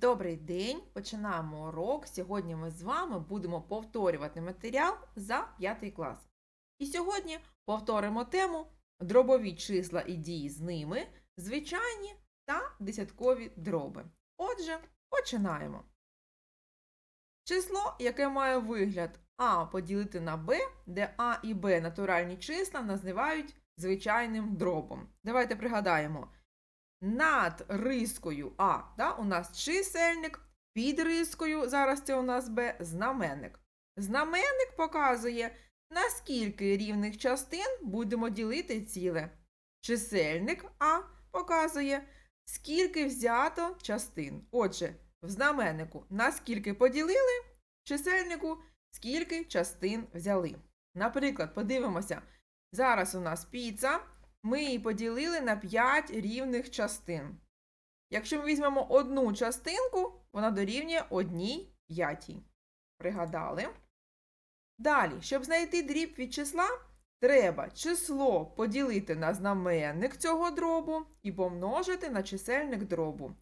Добрий день! Починаємо урок. Сьогодні ми з вами будемо повторювати матеріал за 5 клас. І сьогодні повторимо тему дробові числа і дії з ними, звичайні та десяткові дроби. Отже, починаємо. Число, яке має вигляд А поділити на Б, де А і Б натуральні числа називають звичайним дробом. Давайте пригадаємо. Над рискою А да, у нас чисельник, під рискою, зараз це у нас Б, знаменник. Знаменник показує, на скільки рівних частин будемо ділити ціле. Чисельник А показує, скільки взято частин. Отже, в знаменнику на скільки поділили, чисельнику скільки частин взяли. Наприклад, подивимося, зараз у нас піца. Ми її поділили на 5 рівних частин. Якщо ми візьмемо одну частинку, вона дорівнює одній п'ятій. Пригадали. Далі, щоб знайти дріб від числа, треба число поділити на знаменник цього дробу і помножити на чисельник дробу.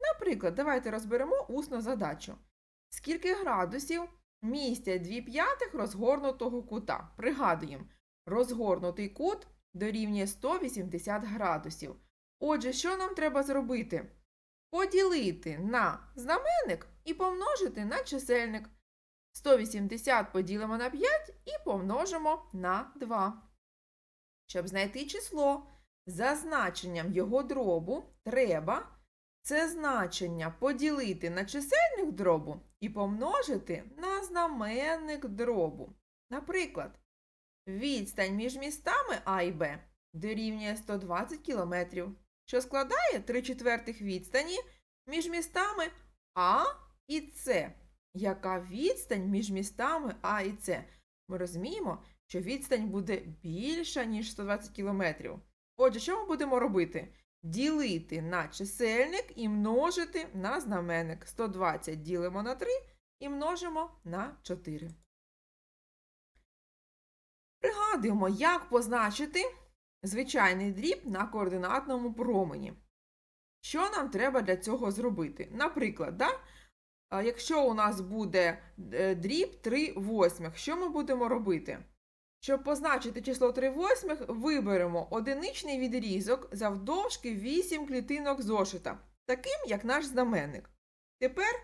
Наприклад, давайте розберемо усну задачу. Скільки градусів містять 2 п'ятих розгорнутого кута? Пригадуємо, розгорнутий кут дорівнює 180 градусів. Отже, що нам треба зробити? Поділити на знаменник і помножити на чисельник. 180 поділимо на 5 і помножимо на 2. Щоб знайти число за значенням його дробу, треба це значення поділити на чисельник дробу і помножити на знаменник дробу. Наприклад, Відстань між містами А і Б дорівнює 120 км, що складає 3 четвертих відстані між містами А і С. Яка відстань між містами А і С? Ми розуміємо, що відстань буде більша, ніж 120 км. Отже, що ми будемо робити? Ділити на чисельник і множити на знаменник. 120 ділимо на 3 і множимо на 4. Пригадуємо, як позначити звичайний дріб на координатному промені. Що нам треба для цього зробити? Наприклад, да? якщо у нас буде е, дріб 3 восьмих, що ми будемо робити? Щоб позначити число 3 восьмих, виберемо одиничний відрізок завдовжки 8 клітинок зошита, таким, як наш знаменник. Тепер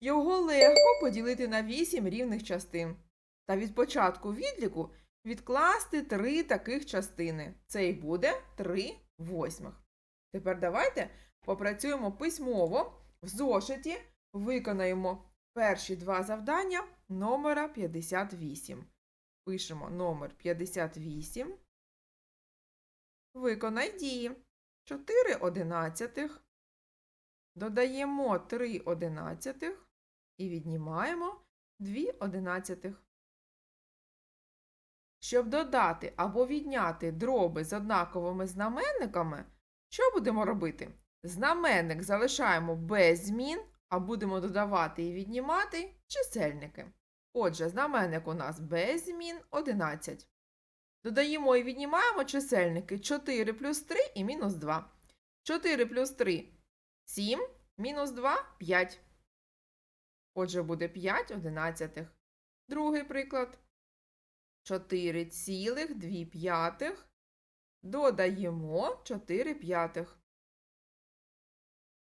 його легко поділити на 8 рівних частин. Та від початку відліку відкласти три таких частини. Це і буде 3 восьмих. Тепер давайте попрацюємо письмово в зошиті, виконаємо перші два завдання номера 58. Пишемо номер 58. Виконай дії. 4 одинадцятих. Додаємо 3 одинадцятих і віднімаємо 2 одинадцятих. Щоб додати або відняти дроби з однаковими знаменниками, що будемо робити? Знаменник залишаємо без змін, а будемо додавати і віднімати чисельники. Отже, знаменник у нас без змін 11. Додаємо і віднімаємо чисельники 4 плюс 3 і мінус 2. 4 плюс 3 7, мінус 2 5. Отже, буде 5 одинадцятих. Другий приклад. 4,2 п'ятих. Додаємо 4 п'ятих.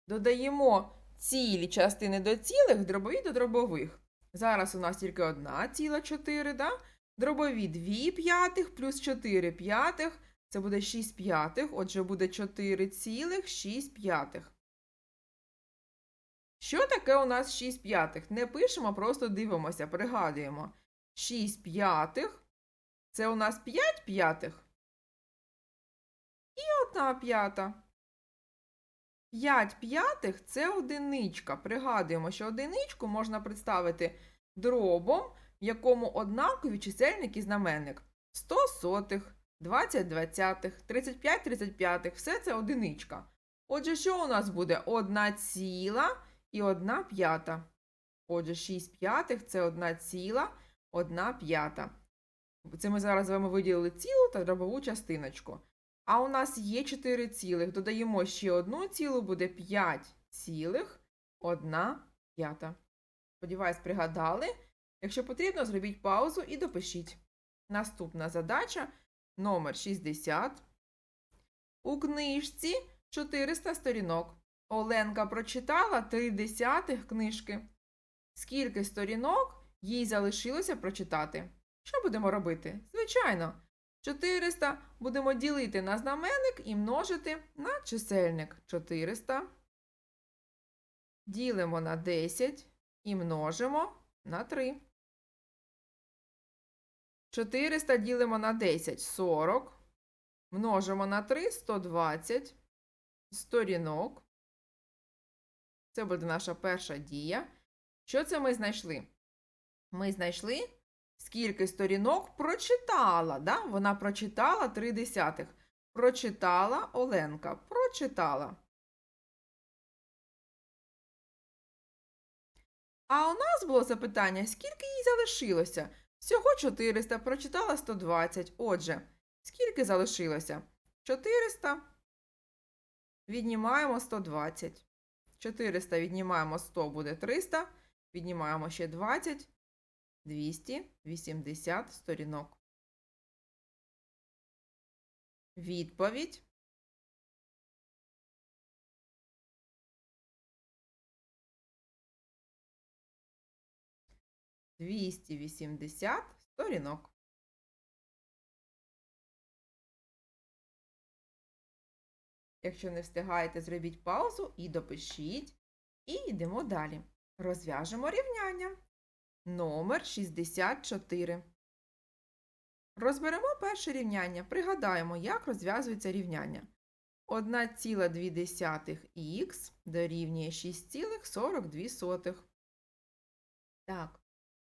Додаємо цілі частини до цілих, дробові до дробових. Зараз у нас тільки одна ціла 4, да? дробові 2 п'ятих плюс 4 п'ятих. Це буде 6 п'ятих, отже, буде 4 цілих 6 п'ятих. Що таке у нас 6 п'ятих? Не пишемо, просто дивимося, пригадуємо. 6 п'ятих це у нас 5 п'ятих і одна п'ята. 5 п'ятих це одиничка. Пригадуємо, що одиничку можна представити дробом, в якому однакові чисельник і знаменник. 100 сотих, 20 двадцятих, 35 35. Все це одиничка. Отже, що у нас буде? Одна ціла і одна п'ята. Отже, 6 п'ятих це одна ціла, одна п'ята. Це ми зараз з вами виділили цілу та дробову частиночку. А у нас є 4 цілих. Додаємо ще одну цілу, буде 5 цілих, 1 п'ята. Сподіваюсь, пригадали. Якщо потрібно, зробіть паузу і допишіть. Наступна задача номер 60. У книжці 400 сторінок. Оленка прочитала 3 десятих книжки. Скільки сторінок їй залишилося прочитати? Що будемо робити? Звичайно, 400 будемо ділити на знаменник і множити на чисельник. 400 ділимо на 10 і множимо на 3. 400 ділимо на 10 40. Множимо на 3 120 сторінок. Це буде наша перша дія. Що це ми знайшли? Ми знайшли, скільки сторінок прочитала. Да? Вона прочитала 3 десятих. Прочитала Оленка. Прочитала. А у нас було запитання, скільки їй залишилося? Всього 400, прочитала 120. Отже, скільки залишилося? 400. Віднімаємо 120. 400 віднімаємо 100 буде 300. Віднімаємо ще 20. 280 сторінок. Відповідь. Двісті вісімдесят сторінок. Якщо не встигаєте, зробіть паузу і допишіть. І йдемо далі. Розв'яжемо рівняння. Номер 64. Розберемо перше рівняння. Пригадаємо, як розв'язується рівняння. 1,2х дорівнює 6,42. Так.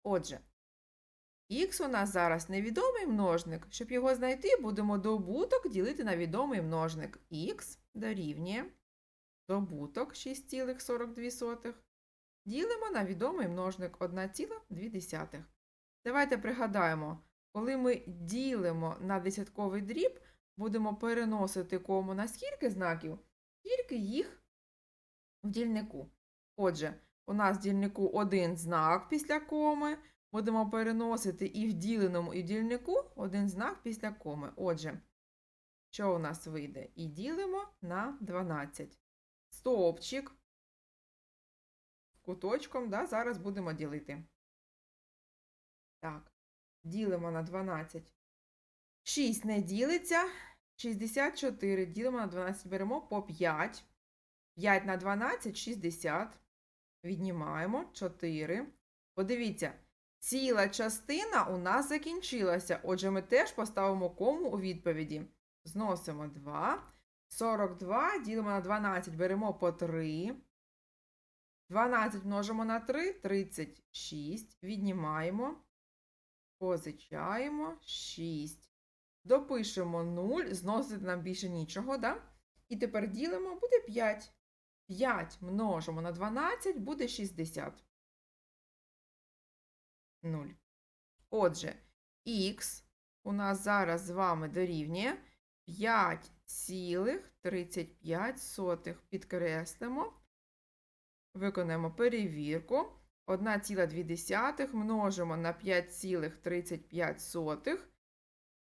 Отже, х у нас зараз невідомий множник. Щоб його знайти, будемо добуток ділити на відомий множник. х дорівнює добуток 6,42. Ділимо на відомий множник 1,2. Давайте пригадаємо, коли ми ділимо на десятковий дріб, будемо переносити кому на скільки знаків, скільки їх в дільнику. Отже, у нас в дільнику один знак після коми. Будемо переносити і в діленому, і в дільнику один знак після коми. Отже, що у нас вийде? І ділимо на 12. Стовпчик куточком, да, зараз будемо ділити. Так, ділимо на 12. 6 не ділиться. 64 ділимо на 12, беремо по 5. 5 на 12 60. Віднімаємо 4. Подивіться, ціла частина у нас закінчилася. Отже, ми теж поставимо кому у відповіді. Зносимо 2. 42 ділимо на 12, беремо по 3. 12 множимо на 3, 36. Віднімаємо, позичаємо 6. Допишемо 0, зносити нам більше нічого, да? І тепер ділимо, буде 5. 5 множимо на 12, буде 60. 0. Отже, х у нас зараз з вами дорівнює 5,35. Підкреслимо. Виконаємо перевірку. 1,2 множимо на 5,35.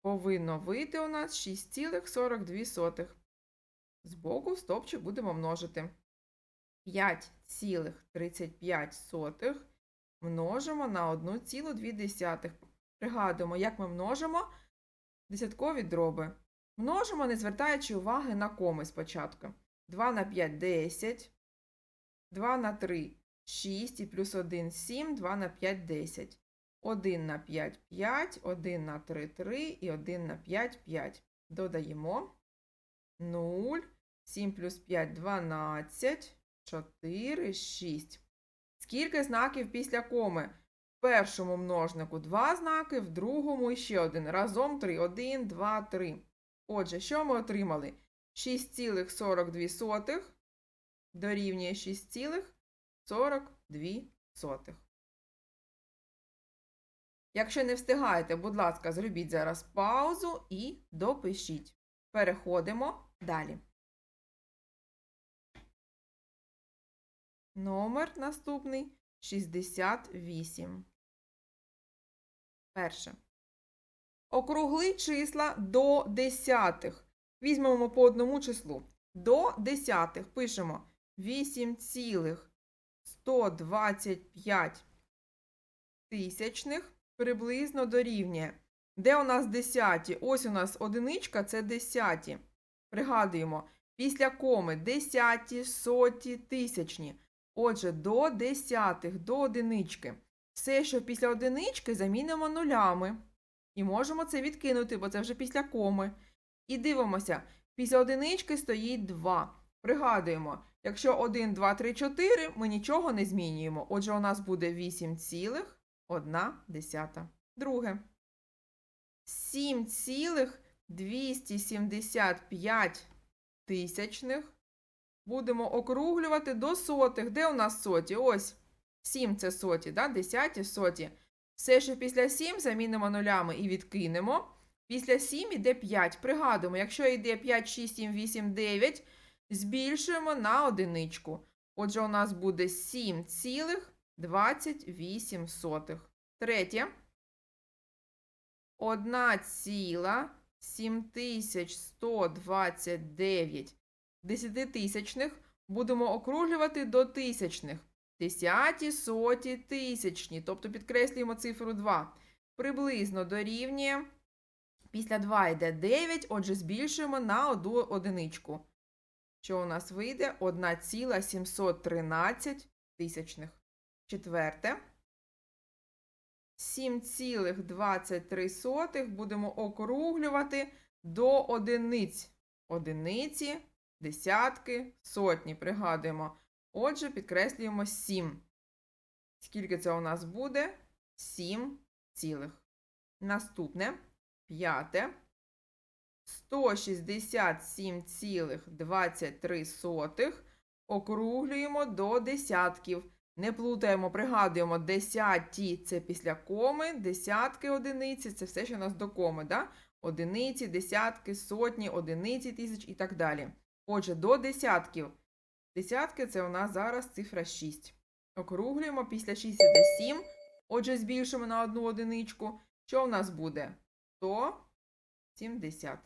Повинно вийти у нас 6,42. Збоку в стопчик будемо множити. 5,35 множимо на 1,2. Пригадуємо, як ми множимо десяткові дроби. Множимо, не звертаючи уваги на коми спочатку. 2 на 5 10. 2 на 3 6 і плюс 1 7, 2 на 5 10. 1 на 5 5, 1 на 3 3 і 1 на 5 5. Додаємо 0, 7 плюс 5 12, 4, 6. Скільки знаків після коми? В першому множнику 2 знаки, в другому ще один. Разом 3. 1, 2, 3. Отже, що ми отримали? 6,42 дорівнює 6,42. Якщо не встигаєте, будь ласка, зробіть зараз паузу і допишіть. Переходимо далі. Номер наступний 68. Перше. Округли числа до десятих. Візьмемо по одному числу. До десятих пишемо 8,125 тисячних приблизно дорівнює. Де у нас десяті? Ось у нас одиничка це десяті. Пригадуємо, після коми десяті, соті, тисячні. Отже, до десятих, до одинички. Все, що після одинички, замінимо нулями. І можемо це відкинути, бо це вже після коми. І дивимося, після одинички стоїть 2. Пригадуємо, якщо 1, 2, 3, 4, ми нічого не змінюємо. Отже, у нас буде 8,1. Друге. 7,275 тисячних. Будемо округлювати до сотих. Де у нас соті? Ось 7 це соті, да? десяті соті. Все, що після 7 замінимо нулями і відкинемо. Після 7 йде 5. Пригадуємо, якщо йде 5, 6, 7, 8, 9, збільшуємо на одиничку. Отже, у нас буде 7,28. Третє. 1,7129 десятитисячних будемо округлювати до тисячних. Десяті, соті, тисячні. Тобто підкреслюємо цифру 2. Приблизно дорівнює. Після 2 йде 9, отже, збільшуємо на одну одиничку. Що у нас вийде? 1,713 тисячних. Четверте. 7,23 будемо округлювати до одиниць. Одиниці, десятки, сотні. Пригадуємо. Отже, підкреслюємо 7. Скільки це у нас буде? 7 цілих. Наступне. П'яте. 167,23 округлюємо до десятків. Не плутаємо, пригадуємо, десяті це після коми, десятки одиниці це все, що у нас до коми. Да? Одиниці, десятки, сотні, одиниці тисяч і так далі. Отже, до десятків. Десятки це у нас зараз цифра 6. Округлюємо після 6 іде 7. Отже, збільшимо на одну одиничку. Що у нас буде? 170.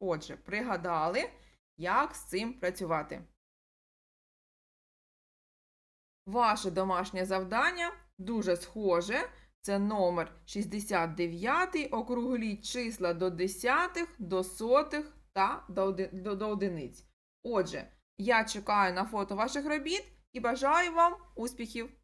Отже, пригадали, як з цим працювати. Ваше домашнє завдання дуже схоже. Це номер 69. Округліть числа до десятих, до сотих та до, оди- до, до одиниць. Отже, я чекаю на фото ваших робіт і бажаю вам успіхів!